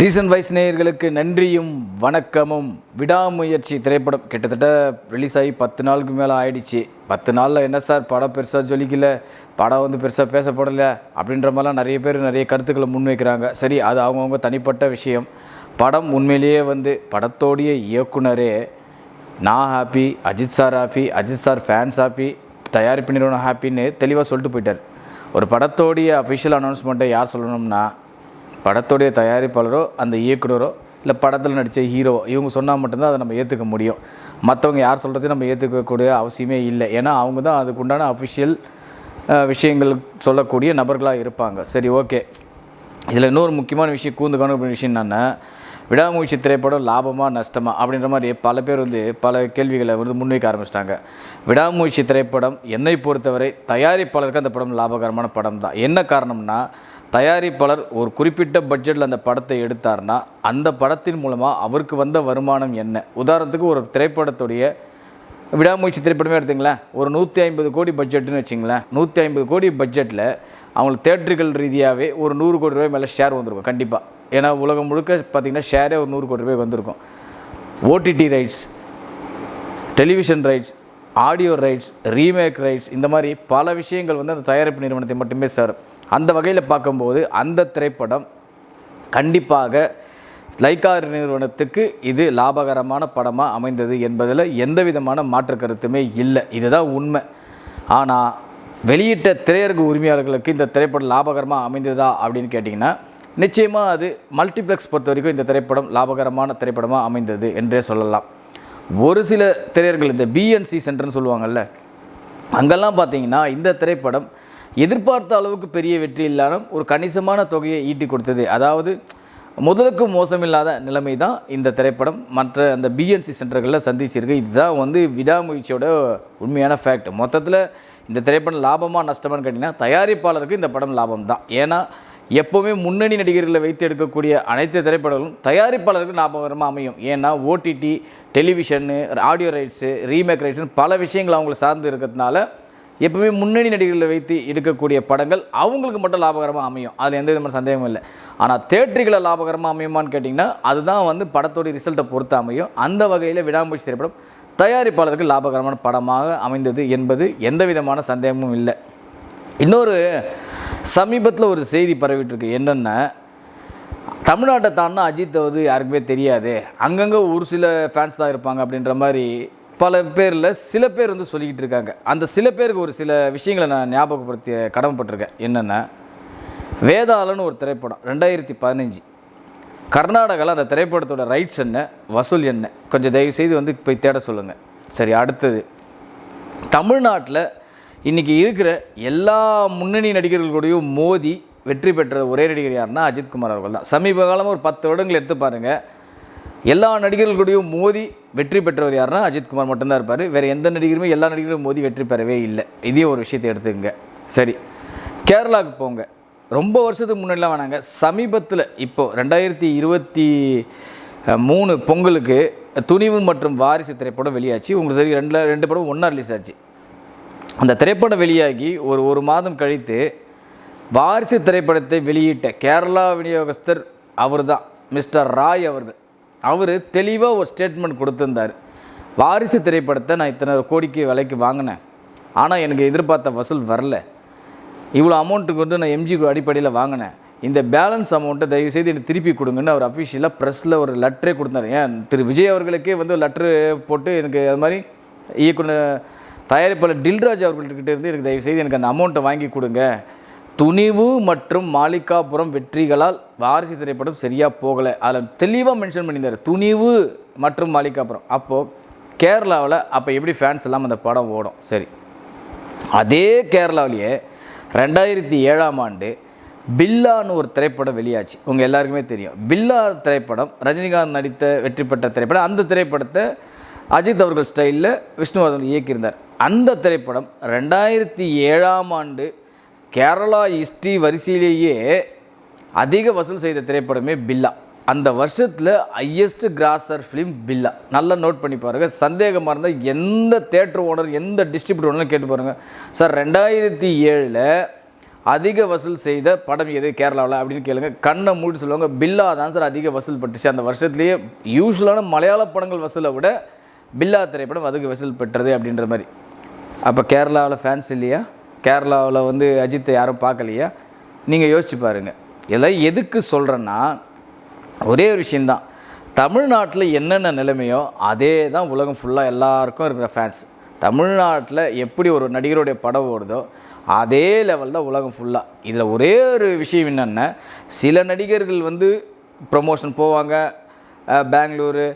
Reason wise நேயர்களுக்கு நன்றியும் வணக்கமும். விடாமுயற்சி திரைப்படம் கிட்டத்தட்ட ரிலீஸ் ஆகி பத்து நாளுக்கு மேலே ஆயிடுச்சு. பத்து நாளில் என்ன சார் படம் பெருசாக ஜொலிக்கல படம் வந்து பெருசாக பேசப்படலை அப்படின்ற மாதிரிலாம் நிறைய பேர் நிறைய கருத்துக்களை முன்வைக்கிறாங்க. சரி அது அவங்கவுங்க தனிப்பட்ட விஷயம். படம் உண்மையிலேயே வந்து படத்தோடைய இயக்குனரே நான் happy Ajith sir happy Ajith sir fans happy தயாரிப்பு நிறுவனம் ஹாப்பின்னு தெளிவாக சொல்லிட்டு போயிட்டார். ஒரு படத்தோடைய அஃபிஷியல் அனௌன்ஸ்மெண்ட்டை யார் சொல்லணும்னா படத்தோடைய தயாரிப்பாளரோ அந்த இயக்குனரோ இல்லை படத்தில் நடித்த ஹீரோ இவங்க சொன்னால் மட்டும்தான் அதை நம்ம ஏற்றுக்க முடியும். மற்றவங்க யார் சொல்கிறதையும் நம்ம ஏற்றுக்கக்கூடிய அவசியமே இல்லை. ஏன்னா அவங்க தான் அதுக்குண்டான அஃபிஷியல் விஷயங்கள் சொல்லக்கூடிய நபர்களாக இருப்பாங்க. சரி ஓகே. இதில் இன்னொரு முக்கியமான விஷயம் கூந்து காணக்கூடிய விஷயம் என்னென்னா விடாமுயற்சி திரைப்படம் லாபமாக நஷ்டமா அப்படின்ற மாதிரி பல பேர் வந்து பல கேள்விகளை வந்து முன்வைக்க ஆரம்பிச்சிட்டாங்க. விடாமுயற்சி திரைப்படம் என்னை பொறுத்தவரை தயாரிப்பாளருக்கு அந்த படம் லாபகரமான படம் தான் என்ன காரணம்னா தயாரிப்பாளர் ஒரு குறிப்பிட்ட பட்ஜெட்டில் அந்த படத்தை எடுத்தார்னா அந்த படத்தின் மூலமாக அவருக்கு வந்த வருமானம் என்ன? உதாரணத்துக்கு ஒரு திரைப்படத்துடைய விடாமுயற்சி திரைப்படமே எடுத்துங்களேன். ஒரு நூற்றி ஐம்பது கோடி பட்ஜெட்டுன்னு வச்சிங்களேன். நூற்றி ஐம்பது கோடி பட்ஜெட்டில் அவங்களுக்கு தேட்டர்கள் ரீதியாகவே ஒரு நூறு கோடி ரூபாய் மேலே ஷேர் வந்திருக்கும் கண்டிப்பாக ஏன்னா உலகம் முழுக்க பார்த்திங்கன்னா ஷேரே ஒரு நூறு கோடி ரூபாய் வந்திருக்கும். OTT rights television rights audio rights remake rights இந்த மாதிரி பல விஷயங்கள் வந்து அந்த தயாரிப்பு நிறுவனத்தை மட்டுமே சேரும். அந்த வகையில் பார்க்கும்போது அந்த திரைப்படம் கண்டிப்பாக லைக்கா நிறுவனத்துக்கு இது லாபகரமான படமாக அமைந்தது என்பதில் எந்த விதமான மாற்று கருத்துமே இல்லை. இதுதான் உண்மை. ஆனால் வெளியிட்ட திரையரங்கு உரிமையாளர்களுக்கு இந்த திரைப்படம் லாபகரமாக அமைந்ததா அப்படின்னு கேட்டிங்கன்னா நிச்சயமாக அது மல்டிப்ளெக்ஸ் பொறுத்த வரைக்கும் இந்த திரைப்படம் லாபகரமான திரைப்படமாக அமைந்தது என்றே சொல்லலாம். ஒரு சில திரையர்கள் இந்த பிஎன்சி சென்டர்னு சொல்லுவாங்கள்ல அங்கெல்லாம் பார்த்தீங்கன்னா இந்த திரைப்படம் எதிர்பார்த்த அளவுக்கு பெரிய வெற்றி இல்லாமல் ஒரு கணிசமான தொகையை ஈட்டி கொடுத்தது. அதாவது முதலுக்கு மோசமில்லாத நிலைமை தான் இந்த திரைப்படம். மற்ற அந்த பிஎன்சி சென்டர்களில் சந்திச்சிருக்கு. இதுதான் வந்து விடாமுயற்சியோட உண்மையான ஃபேக்ட் மொத்தத்தில் இந்த திரைப்படம் லாபமாக நஷ்டமான்னு கேட்டிங்கன்னா தயாரிப்பாளருக்கு இந்த படம் லாபம் தான். ஏன்னா எப்போவுமே முன்னணி நடிகர்களை வைத்து எடுக்கக்கூடிய அனைத்து திரைப்படங்களும் தயாரிப்பாளருக்கு லாபகரமாக அமையும். ஏன்னா OTT television audio rights remake ரைட்ஸ்னு பல விஷயங்கள் அவங்களை சார்ந்து இருக்கிறதுனால எப்பவுமே முன்னணி நடிகர்களை வைத்து எடுக்கக்கூடிய படங்கள் அவங்களுக்கு மட்டும் லாபகரமாக அமையும். அதில் எந்த விதமான சந்தேகமும் இல்லை. ஆனால் தேட்டரிகளை லாபகரமாக அமையுமான்னு கேட்டிங்கன்னா அதுதான் வந்து படத்தோடைய ரிசல்ட்டை பொறுத்து அமையும். அந்த வகையில் விடாமுயற்சி திரைப்படம் தயாரிப்பாளருக்கு லாபகரமான படமாக அமைந்தது என்பது எந்த விதமான சந்தேகமும் இல்லை. இன்னொரு சமீபத்தில் ஒரு செய்தி பரவிட்டுருக்கு. என்னென்னா தமிழ்நாட்டை தாண்டினா அஜித்தை வந்து யாருக்குமே தெரியாது. அங்கங்கே ஒரு சில ஃபேன்ஸ் தான் இருப்பாங்க அப்படின்ற மாதிரி பல பேரில் சில பேர் வந்து சொல்லிக்கிட்டு இருக்காங்க. அந்த சில பேருக்கு ஒரு சில விஷயங்களை நான் ஞாபகப்படுத்தி கடமைப்பட்டிருக்கேன். என்னென்னா வேதாளன்னு ஒரு திரைப்படம் ரெண்டாயிரத்தி பதினஞ்சு. கர்நாடகாவில் அந்த திரைப்படத்தோட ரைட்ஸ் என்ன வசூல் என்ன? கொஞ்சம் தயவு செய்து வந்து போய் தேட சொல்லுங்கள் சரி அடுத்தது. தமிழ்நாட்டில் இன்றைக்கி இருக்கிற எல்லா முன்னணி நடிகர்களுடையும் மோதி வெற்றி பெற்ற ஒரே நடிகர் யாருன்னா அஜித்குமார் அவர்கள் தான். சமீப காலமாக ஒரு பத்து வருடங்கள் எடுத்து பாருங்கள் எல்லா நடிகர்களுடையும் மோதி வெற்றி பெற்றவர் யாருன்னா அஜித்குமார் மட்டும்தான் இருப்பார். வேறு எந்த நடிகருமே எல்லா நடிகரும் மோதி வெற்றி பெறவே இல்லை. இதே ஒரு விஷயத்தை எடுத்துக்கங்க. சரி. கேரளாவுக்கு போங்க. ரொம்ப வருஷத்துக்கு முன்னாடிலாம் வேணாங்க. சமீபத்தில் இப்போது ரெண்டாயிரத்தி இருபத்தி மூணு பொங்கலுக்கு துணிவு மற்றும் வாரிசு திரைப்படம் வெளியாச்சு. உங்களுக்கு தெரியும் ரெண்டு ரெண்டு படம் ஒன்றா ரிலீஸ் ஆச்சு. அந்த திரைப்படம் வெளியாகி ஒரு ஒரு மாதம் கழித்து வாரிசு திரைப்படத்தை வெளியிட்ட கேரளா விநியோகஸ்தர் அவர் தான் மிஸ்டர் ராய் அவர்கள். அவர் தெளிவாக ஒரு ஸ்டேட்மெண்ட் கொடுத்துருந்தார். வாரிசு திரைப்படத்தை நான் இத்தனை கோடிக்கு விலைக்கு வாங்கினேன். ஆனால் எனக்கு எதிர்பார்த்த வசூல் வரல. இவ்வளோ அமௌண்ட்டுக்கு வந்து நான் எம்ஜி அடிப்படையில் வாங்கினேன். இந்த பேலன்ஸ் அமௌண்ட்டை தயவுசெய்து எனக்கு திருப்பி கொடுங்கன்னு அவர் அஃபிஷியலாக ப்ரெஸ்ஸில் ஒரு லெட்டரே கொடுத்தாரு. ஏன் திரு விஜய் அவர்களுக்கே வந்து லெட்ரு போட்டு எனக்கு அது மாதிரி இயக்குனர் தயாரிப்பாளர் டில்ராஜ் அவர்கள்கிட்ட இருந்து எனக்கு தயவுசெய்து எனக்கு அந்த அமௌண்ட்டை வாங்கி கொடுங்க. துணிவு மற்றும் மாளிகாபுரம் வெற்றிகளால் வாரிசு திரைப்படம் சரியாக போகலை. அதில் தெளிவாக மென்ஷன் பண்ணியிருந்தார். துணிவு மற்றும் மாளிகாபுரம். அப்போது கேரளாவில் அப்போ எப்படி ஃபேன்ஸ் எல்லாம் அந்த படம் ஓடும்? சரி. அதே கேரளாவிலேயே ரெண்டாயிரத்தி ஏழாம் ஆண்டு பில்லான்னு ஒரு திரைப்படம் வெளியாச்சு. உங்கள் எல்லாருக்குமே தெரியும். பில்லா திரைப்படம் ரஜினிகாந்த் நடித்த வெற்றி பெற்ற திரைப்படம் அந்த திரைப்படத்தை அஜித் அவர்கள் ஸ்டைலில் விஷ்ணுவர்தன் இயக்கியிருந்தார். அந்த திரைப்படம் ரெண்டாயிரத்தி ஏழாம் ஆண்டு கேரளா ஹிஸ்ட்ரி வரிசையிலேயே அதிக வசூல் செய்த திரைப்படமே பில்லா. அந்த வருஷத்தில் ஹையஸ்ட் கிராசர் ஃபிலிம் பில்லா. நல்லா நோட் பண்ணி பாருங்கள் சந்தேகமாக இருந்தால் எந்த தேட்டர் ஓனர் எந்த டிஸ்ட்ரிபியூட்டர் ஓனர் கேட்டு பாருங்கள் சார் ரெண்டாயிரத்தி ஏழில் அதிக வசூல் செய்த படம் எது கேரளாவில் அப்படின்னு கேளுங்க. கண்ணை மூடி சொல்லுவாங்க பில்லா தான் சார் அதிக வசூல் பட்டுச்சு. அந்த வருஷத்துலேயே யூஸ்வலான மலையாள படங்கள் வசூலை விட பில்லா திரைப்படம் அதிக வசூல் பெற்றது அப்படின்ற மாதிரி. அப்போ கேரளாவில் ஃபேன்ஸ் இல்லையா? கேரளாவில் வந்து அஜித்தை யாரும் பார்க்கலையா? நீங்கள் யோசிச்சு பாருங்கள் இதெல்லாம் எதுக்கு சொல்கிறேன்னா ஒரே ஒரு விஷயந்தான் தமிழ்நாட்டில் என்னென்ன நிலைமையோ அதே தான் உலகம் ஃபுல்லாக எல்லாருக்கும் இருக்கிற ஃபேன்ஸ் தமிழ்நாட்டில் எப்படி ஒரு நடிகருடைய படம் ஓடுதோ அதே லெவல் தான் உலகம் ஃபுல்லாக இதில் ஒரே ஒரு விஷயம் என்னென்னா சில நடிகர்கள் வந்து ப்ரொமோஷன் போவாங்க. பெங்களூரு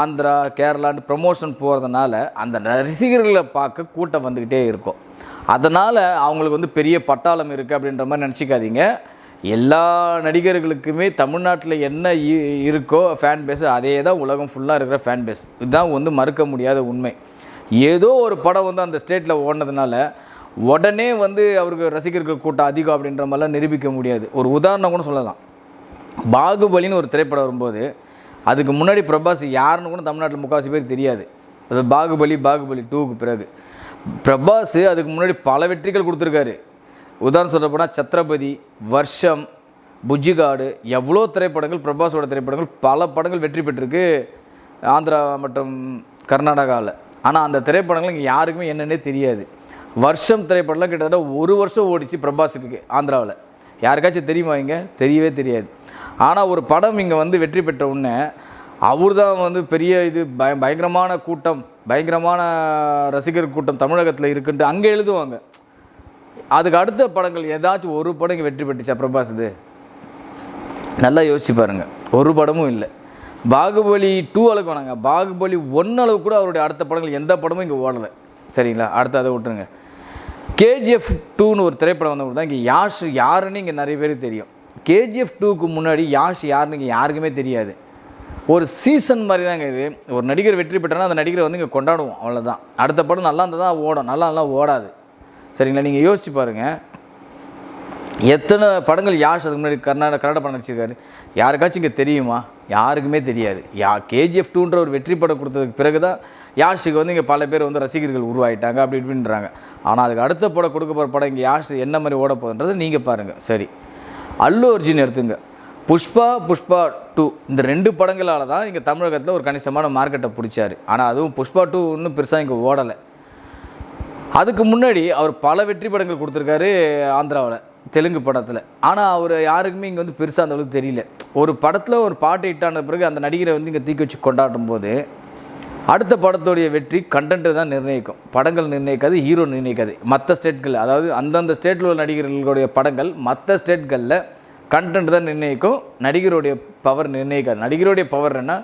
ஆந்திரா கேரளான்னு ப்ரொமோஷன் போகிறதுனால அந்த ரசிகர்களை பார்க்க கூட்டம் வந்துக்கிட்டே இருக்கும். அதனால் அவங்களுக்கு வந்து பெரிய பட்டாளம் இருக்குது அப்படின்ற மாதிரி நினச்சிக்காதீங்க. எல்லா நடிகர்களுக்குமே தமிழ்நாட்டில் என்ன இ- இருக்கோ ஃபேன் பேஸ் அதே தான் உலகம் ஃபுல்லாக இருக்கிற ஃபேன் பேஸ் இதுதான் வந்து மறுக்க முடியாத உண்மை. ஏதோ ஒரு படம் வந்து அந்த ஸ்டேட்டில் ஓடினதுனால உடனே வந்து அவருக்கு ரசிகர்கள் கூட்டம் அதிகம் அப்படின்ற மாதிரிலாம் நிரூபிக்க முடியாது. ஒரு உதாரணம் கூட சொல்லலாம். பாகுபலின்னு ஒரு திரைப்படம் வரும்போது அதுக்கு முன்னாடி பிரபாஸ் யாருன்னு கூட தமிழ்நாட்டில் முக்கால்வாசி பேர் தெரியாது. அது பாகுபலி பாகுபலி டூவுக்கு பிறகு. பிரபாஸ் அதுக்கு முன்னாடி பல வெற்றிகள் கொடுத்துருக்காரு. உதாரணம் சொல்ல போனால் சத்ரபதி வருஷம் புஜிகாடு எவ்வளோ திரைப்படங்கள் பிரபாஸோட திரைப்படங்கள் பல படங்கள் வெற்றி பெற்றிருக்கு ஆந்திரா மற்றும் கர்நாடகாவில் ஆனால் அந்த திரைப்படங்கள் இங்கே யாருக்குமே என்னன்னே தெரியாது. வருஷம் திரைப்படம்லாம் கிட்டத்தட்ட ஒரு வருஷம் ஓடிச்சு பிரபாஸுக்கு ஆந்திராவில். யாருக்காச்சும் தெரியுமா இங்கே? தெரியவே தெரியாது. ஆனால் ஒரு படம் இங்கே வந்து வெற்றி பெற்ற உடனே அவர் தான் வந்து பெரிய இது பய பயங்கரமான கூட்டம். பயங்கரமான ரசிகர் கூட்டம் தமிழகத்தில் இருக்குன்ட்டு அங்கே எழுதுவாங்க. அதுக்கு அடுத்த படங்கள் ஏதாச்சும் ஒரு படம் இங்கே வெற்றி பெற்றுச்சா பிரபாஸ் இது? நல்லா யோசிச்சு பாருங்கள் ஒரு படமும் இல்லை. பாகுபலி டூ அளவுக்கு வேணாங்க பாகுபலி ஒன் அளவு கூட அவருடைய அடுத்த படங்கள் எந்த படமும் இங்கே ஓடலை. சரிங்களா? அடுத்து அதை விட்டுருங்க. கேஜிஎஃப் டூன்னு ஒரு திரைப்படம் வந்தவங்க தான் இங்கே யாஷ் யாருன்னு இங்கே நிறைய பேருக்கு தெரியும். கேஜிஎஃப் டூக்கு முன்னாடி யாஷ் யாருன்னு இங்கே யாருக்குமே தெரியாது. ஒரு சீசன் மாதிரி தாங்க இது. ஒரு நடிகர் வெற்றி பெற்றனா அந்த நடிகரை வந்து இங்கே கொண்டாடுவோம். அவ்வளோதான் அடுத்த படம் நல்லா இருந்தால் தான் ஓடும். நல்லா நல்லா ஓடாது. சரிங்களா? நீங்கள் யோசிச்சு பாருங்கள் எத்தனை படங்கள் யாஷ் அதுக்கு முன்னாடி கர்நாடக கன்னட படம் நடிச்சிருக்காரு? யாருக்காச்சும் இங்கே தெரியுமா? யாருக்குமே தெரியாது. யா கேஜிஎஃப் டூன்ற ஒரு வெற்றி படம் கொடுத்ததுக்கு பிறகு தான் யாஷுக்கு வந்து இங்கே பல பேர் வந்து ரசிகர்கள் உருவாயிட்டாங்க அப்படி இப்படின்றாங்க. ஆனால் அதுக்கு அடுத்த படம் கொடுக்க போகிற படம் இங்கே யாஷ் என்ன மாதிரி ஓட போகுதுன்றது நீங்கள் பாருங்கள் சரி. அல்லு அர்ஜுன் எடுத்துங்க. புஷ்பா புஷ்பா டூ. இந்த ரெண்டு படங்களால் தான் இங்கே தமிழகத்தில் ஒரு கணிசமான மார்க்கெட்டை பிடிச்சாரு. ஆனால் அதுவும் புஷ்பா டூ இன்னும் பெருசாக இங்கே ஓடலை. அதுக்கு முன்னாடி அவர் பல வெற்றி படங்கள் கொடுத்துருக்காரு ஆந்திராவில் தெலுங்கு படத்தில். ஆனால் அவர் யாருக்குமே இங்கே வந்து பெருசாக அந்த அளவுக்கு தெரியல. ஒரு படத்தில் ஒரு பாட்டு ஹிட்டான பிறகு அந்த நடிகரை வந்து இங்கே தூக்கி வச்சு கொண்டாடும் போது அடுத்த படத்துடைய வெற்றி கண்டென்ட்டு தான் நிர்ணயிக்கும். படங்கள் நிர்ணயிக்காது ஹீரோ நிர்ணயிக்காது. மற்ற ஸ்டேட்கள் அதாவது அந்தந்த ஸ்டேட்டில் உள்ள நடிகர்களுடைய படங்கள் மற்ற ஸ்டேட்களில் கண்டென்ட் தான் நிர்ணயிக்கும். நடிகருடைய பவர் நிர்ணயிக்காது. நடிகருடைய பவர் என்ன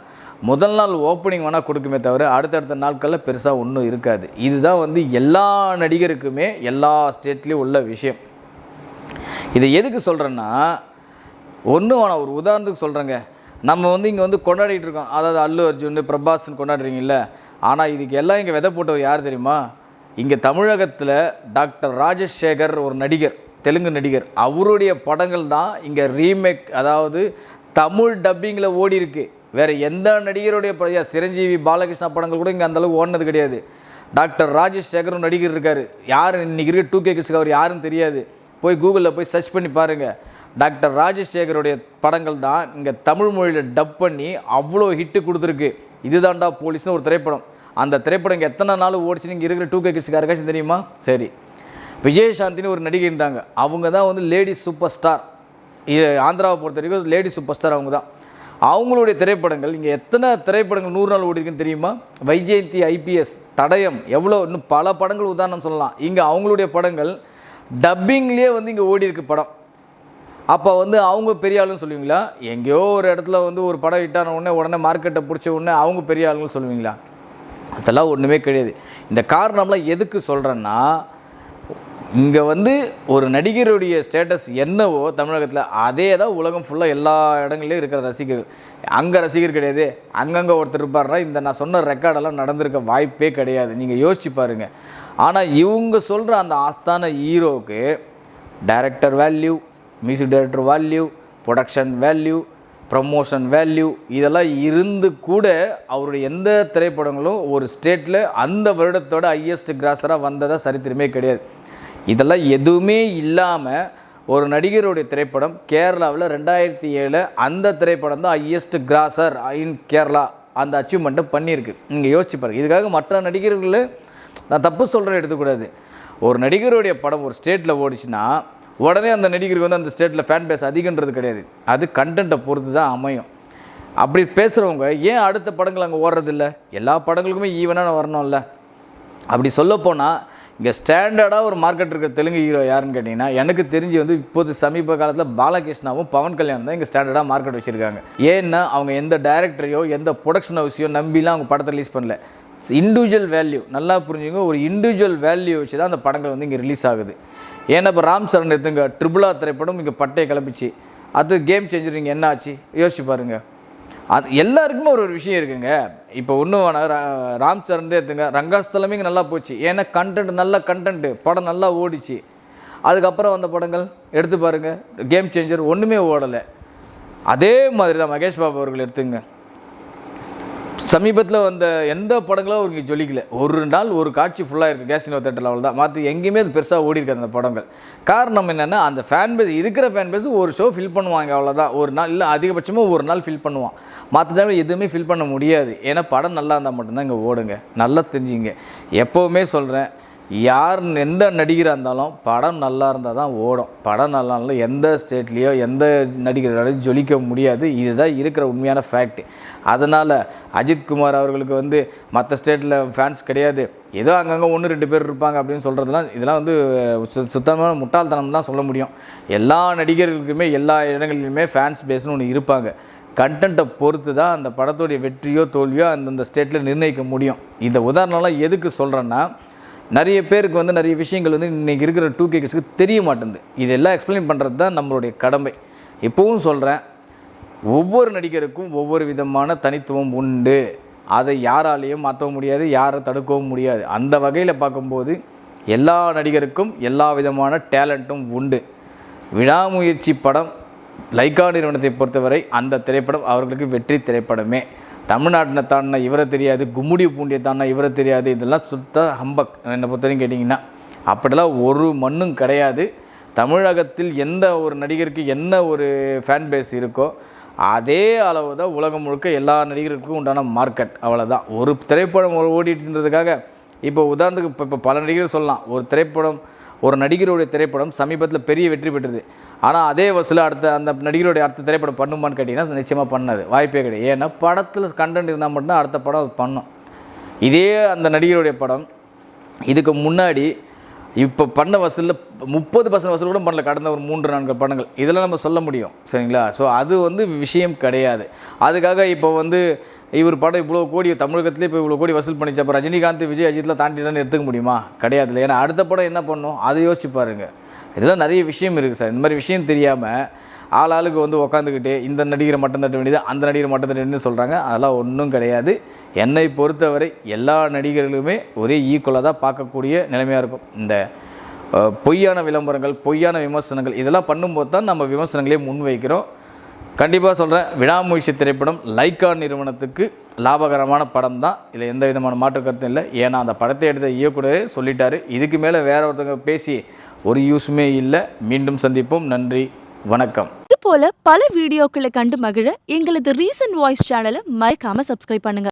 முதல் நாள் ஓப்பனிங் வேணால் கொடுக்குமே தவிர அடுத்தடுத்த நாட்களில் பெருசாக ஒன்றும் இருக்காது. இதுதான் வந்து எல்லா நடிகருக்குமே எல்லா ஸ்டேட்லேயும் உள்ள விஷயம். இதை எதுக்கு சொல்கிறேன்னா ஒன்றும் வேணாம் ஒரு உதாரணத்துக்கு சொல்கிறேங்க நம்ம வந்து இங்கே வந்து கொண்டாடிட்டு இருக்கோம். அதாவது அல்லு அர்ஜுன் பிரபாஸ்ன்னு கொண்டாடுறீங்கல்ல. ஆனால் இதுக்கு எல்லாம் இங்கே விதை போட்டவர் யார் தெரியுமா? இங்கே தமிழகத்தில் டாக்டர் ராஜசேகர் ஒரு நடிகர். தெலுங்கு நடிகர். அவருடைய படங்கள் தான் இங்கே ரீமேக் அதாவது தமிழ் டப்பிங்கில் ஓடி இருக்கு. வேறு எந்த நடிகருடைய ப- சிரஞ்சீவி பாலகிருஷ்ணா படங்கள் கூட இங்கே அந்தளவுக்கு ஓடினது கிடையாது. டாக்டர் ராஜேஷ் சேகரும் நடிகர் இருக்கார். யார் இன்றைக்கி இருக்க டூ கே கிட்ஸ்க்கு அவர் யாருன்னு தெரியாது. போய் கூகுளில் போய் சர்ச் பண்ணி பாருங்கள் டாக்டர் ராஜேஷ் சேகருடைய படங்கள் தான் இங்கே தமிழ் மொழியில் டப் பண்ணி அவ்வளோ ஹிட்டு கொடுத்துருக்கு. இதுதான்டா போலீஸ்னு ஒரு திரைப்படம். அந்த திரைப்படம் இங்கே எத்தனை நாள் ஓடிச்சு இங்கே இருக்கிற டூ கே கிட்ஸ்க்கு யாருக்காச்சும் தெரியுமா? சரி. விஜயசாந்தின்னு ஒரு நடிகை இருந்தாங்க. அவங்க தான் வந்து லேடி சூப்பர் ஸ்டார். ஆந்திராவை பொறுத்த வரைக்கும் லேடி சூப்பர் ஸ்டார் அவங்க தான். அவங்களுடைய திரைப்படங்கள் இங்கே எத்தனை திரைப்படங்கள் நூறு நாள் ஓடிருக்குன்னு தெரியுமா? வைஜெயந்தி ஐபிஎஸ் தடயம் எவ்வளோ இன்னும் பல படங்கள் உதாரணம் சொல்லலாம். இங்கே அவங்களுடைய படங்கள் டப்பிங்லேயே வந்து இங்கே ஓடி இருக்கு படம். அப்போ வந்து அவங்க பெரிய ஆளுன்னு சொல்லுவீங்களா? எங்கேயோ ஒரு இடத்துல வந்து ஒரு படம் ஹிட்டான உடனே உடனே மார்க்கெட்டை பிடிச்ச உடனே அவங்க பெரிய ஆளுன்னு சொல்லுவீங்களா? அதெல்லாம் ஒன்றுமே கிடையாது. இந்த காரணம்லாம் எதுக்கு சொல்கிறேன்னா இங்கே வந்து ஒரு நடிகருடைய ஸ்டேட்டஸ் என்னவோ தமிழகத்தில் அதே தான் உலகம் ஃபுல்லாக எல்லா இடங்கள்லையும் இருக்கிற ரசிகர் அங்கே ரசிகர் கிடையாது அங்கங்கே ஒருத்தர் இருப்பார்னா இந்த நான் சொன்ன ரெக்கார்டெல்லாம் நடந்திருக்க வாய்ப்பே கிடையாது. நீங்கள் யோசிச்சு பாருங்கள் ஆனால் இவங்க சொல்கிற அந்த ஆஸ்தான ஹீரோவுக்கு director value music director value production value promotion value இதெல்லாம் இருந்து கூட அவருடைய எந்த திரைப்படங்களும் ஒரு ஸ்டேட்டில் அந்த வருடத்தோட ஹையஸ்ட் கிராஸராக வந்ததாக சரித்திரமே கிடையாது. இதெல்லாம் எதுவுமே இல்லாமல் ஒரு நடிகருடைய திரைப்படம் கேரளாவில் ரெண்டாயிரத்தி ஏழு அந்த திரைப்படம் தான் ஹையஸ்ட் கிராசர் இன் கேரளா. அந்த அச்சீவ்மெண்ட்டை பண்ணியிருக்கு. நீங்கள் யோசிச்சு பாருங்கள் இதுக்காக மற்ற நடிகர்கள் நான் தப்பு சொல்கிறேன் எடுத்துக்கூடாது. ஒரு நடிகருடைய படம் ஒரு ஸ்டேட்டில் ஓடிச்சுன்னா உடனே அந்த நடிகருக்கு வந்து அந்த ஸ்டேட்டில் ஃபேன் பேஸ் அதிகன்றது கிடையாது. அது கண்டென்ட்டை பொறுத்து தான் அமையும். அப்படி பேசுகிறவங்க ஏன் அடுத்த படங்கள் அங்கே ஓடுறதில்ல? எல்லா படங்களுக்குமே ஈவனாக வரணும்ல? அப்படி சொல்லப்போனால் இங்கே ஸ்டாண்டர்டாக ஒரு மார்க்கெட் இருக்கிற தெலுங்கு ஹீரோ யாருன்னு கேட்டிங்கன்னா எனக்கு தெரிஞ்சு வந்து இப்போது சமீப காலத்தில் பாலகிருஷ்ணாவும் பவன் கல்யாணம் தான் இங்கே ஸ்டாண்டர்டாக மார்க்கெட் வச்சுருக்காங்க. ஏன்னா அவங்க எந்த டைரக்டரையோ எந்த ப்ரொடக்ஷன் ஹவுஸையோ நம்பிலாம் அவங்க படத்தை ரிலீஸ் பண்ணல. இண்டிவிஜுவல் வேல்யூ நல்லா புரிஞ்சுங்க ஒரு இண்டிவிஜுவல் வேல்யூ வச்சு தான் அந்த படங்கள் வந்து இங்கே ரிலீஸ் ஆகுது. ஏன்னா இப்போ ராம் சரண் எடுத்துங்க ட்ரிபிளா திரைப்படம் இங்கே பட்டையை கிளப்பிச்சு அது கேம் சேஞ்சர் இங்கே என்ன ஆச்சு? யோசிச்சு பாருங்கள் அது எல்லாருக்குமே ஒரு ஒரு விஷயம் இருக்குங்க. இப்போ ஒன்றும் வேணாம் ராம் சரண்தே எடுத்துங்க ரங்காஸ்தலமே இங்கே நல்லா போச்சு. ஏன்னா கண்டென்ட் நல்ல கண்டென்ட்டு படம் நல்லா ஓடிச்சு. அதுக்கப்புறம் வந்த படங்கள் எடுத்து பாருங்கள் கேம் சேஞ்சர் ஒன்றுமே ஓடலை. அதே மாதிரி தான் மகேஷ் பாபு அவர்கள் எடுத்துங்க. சமீபத்தில் வந்த எந்த படங்களும் அவருக்கு ஜொலிக்கல. ஒரு நாள் ஒரு காட்சி ஃபுல்லாக இருக்குது கேசினோ தேட்டர் லெவல் தான். மற்ற எங்கேயுமே அது பெருசாக ஓடி இருக்கு அந்த படங்கள். காரணம் என்னென்னா அந்த ஃபேன் பேஸ் இருக்கிற ஃபேன் பேஸ் ஒரு ஷோ ஃபில் பண்ணுவாங்க அவ்வளோதான் ஒரு நாள் இல்லை அதிகபட்சமாக ஒரு நாள் ஃபில் பண்ணுவான். மற்ற டைமில் எதுவுமே ஃபில் பண்ண முடியாது. ஏன்னா படம் நல்லா இருந்தால் மட்டும்தான் இங்கே ஓடுங்க. நல்லா தெரிஞ்சுங்க. எப்போவுமே சொல்கிறேன் யார் எந்த நடிகராக இருந்தாலும் படம் நல்லா இருந்தால் தான் ஓடும். படம் நல்லா இருந்தாலும் எந்த ஸ்டேட்லேயோ எந்த நடிகராலையும் ஜொலிக்க முடியாது. இதுதான் இருக்கிற உண்மையான ஃபேக்ட் அதனால் அஜித் குமார் அவர்களுக்கு வந்து மற்ற ஸ்டேட்டில் ஃபேன்ஸ் கிடையாது. ஏதோ அங்கங்கே ஒன்று ரெண்டு பேர் இருப்பாங்க அப்படின்னு சொல்கிறதுலாம் இதெல்லாம் வந்து சு- சுத்தமான முட்டாள்தனம் தான் சொல்ல முடியும். எல்லா நடிகர்களுக்குமே எல்லா இடங்களிலுமே ஃபேன்ஸ் பேஸ்னு ஒன்று இருப்பாங்க. கண்டென்ட்டை பொறுத்து தான் அந்த படத்துடைய வெற்றியோ தோல்வியோ அந்தந்த ஸ்டேட்டில் நிர்ணயிக்க முடியும். இந்த உதாரணம்லாம் எதுக்கு சொல்கிறேன்னா நிறைய பேருக்கு வந்து நிறைய விஷயங்கள் வந்து இன்றைக்கி இருக்கிற டூ கே கிட்ஸுக்கு தெரிய மாட்டேங்குது. இதெல்லாம் எக்ஸ்பிளைன் பண்ணுறது தான் நம்மளுடைய கடமை. இப்போவும் சொல்கிறேன் ஒவ்வொரு நடிகருக்கும் ஒவ்வொரு விதமான தனித்துவம் உண்டு. அதை யாராலையும் மாற்றவும் முடியாது யாரை தடுக்கவும் முடியாது. அந்த வகையில் பார்க்கும்போது எல்லா நடிகருக்கும் எல்லா விதமான டேலண்ட்டும் உண்டு. விடாமுயற்சி படம் லைக்கா நிறுவனத்தை பொறுத்தவரை அந்த திரைப்படம் அவர்களுக்கு வெற்றி திரைப்படமே. தமிழ்நாட்டினை தாண்டின இவரை தெரியாது கும்முடி பூண்டியை தாண்டின இவரை தெரியாது இதெல்லாம் சுத்த ஹம்பக். என்னை பொறுத்தவரைக்கும் கேட்டிங்கன்னா அப்படிலாம் ஒரு மண்ணும் கிடையாது. தமிழகத்தில் எந்த ஒரு நடிகருக்கு என்ன ஒரு ஃபேன் பேஸ் இருக்கோ அதே அளவு தான் உலகம் முழுக்க எல்லா நடிகருக்கும் உண்டான மார்க்கெட் அவ்வளோதான் ஒரு திரைப்படம் ஓடிட்டுன்றதுக்காக இப்போ உதாரணத்துக்கு இப்போ இப்போ பல நடிகர் சொல்லலாம். ஒரு திரைப்படம் ஒரு நடிகருடைய திரைப்படம் சமீபத்தில் பெரிய வெற்றி பெற்றது. ஆனால் அதே வசூல் அடுத்த அந்த நடிகருடைய அடுத்த திரைப்படம் பண்ணுமான்னு கேட்டிங்கன்னா நிச்சயமாக பண்ணாது. வாய்ப்பே கிடையாது. ஏன்னா படத்தில் கண்டென்ட் இருந்தால் மட்டும்தான் அடுத்த படம் அது பண்ணும். இதே அந்த நடிகருடைய படம் இதுக்கு முன்னாடி இப்போ பண்ண வசூலில் முப்பது பர்சன்ட் வசூல் கூட பண்ணல. கடந்த ஒரு மூன்று நான்கு படங்கள். இதெல்லாம் நம்ம சொல்ல முடியும். சரிங்களா? ஸோ அது வந்து விஷயம் கிடையாது. அதுக்காக இப்போ வந்து இவர் படம் இவ்வளோ கோடி தமிழகத்திலே இப்போ இவ்வளோ கோடி வசூல் பண்ணிச்சு. அப்போ ரஜினிகாந்த் விஜய் அஜித்லாம் தாண்டிட்டான்னு எடுத்துக்க முடியுமா? கிடையாது. இல்லை ஏன்னா அடுத்த படம் என்ன பண்ணும்? அதை யோசிச்சு பாருங்கள் இதெல்லாம் நிறைய விஷயம் இருக்குது சார். இந்த மாதிரி விஷயம் தெரியாமல் ஆள் ஆளுக்கு வந்து உக்காந்துக்கிட்டு இந்த நடிகரை மட்டும் தட்ட வேண்டியது அந்த நடிகரை மட்டும் தட்ட வேண்டியதுன்னு சொல்கிறாங்க அதெல்லாம் ஒன்றும் கிடையாது. என்னை பொறுத்தவரை எல்லா நடிகர்களுமே ஒரே ஈக்குவலாக தான் பார்க்கக்கூடிய நிலைமையாக இருக்கும். இந்த பொய்யான விளம்பரங்கள் பொய்யான விமர்சனங்கள் இதெல்லாம் பண்ணும்போது தான் நம்ம விமர்சனங்களே முன்வைக்கிறோம். கண்டிப்பாக சொல்கிறேன் விடாமுயற்சி திரைப்படம் லைக்கா நிறுவனத்துக்கு லாபகரமான படம் தான். இதில் எந்த விதமான மாற்று கருத்தும் இல்லை. ஏன்னா அந்த படத்தை எடுத்த இயக்குனரே சொல்லிட்டாரு. இதுக்கு மேலே வேற ஒருத்தவங்க பேசி ஒரு யூஸுமே இல்லை. மீண்டும் சந்திப்போம். நன்றி. வணக்கம். இது போல பல வீடியோக்களை கண்டு மகிழ எங்களது ரீசன்ட் வாய்ஸ் சேனலை மறைக்காமல் சப்ஸ்கிரைப் பண்ணுங்க.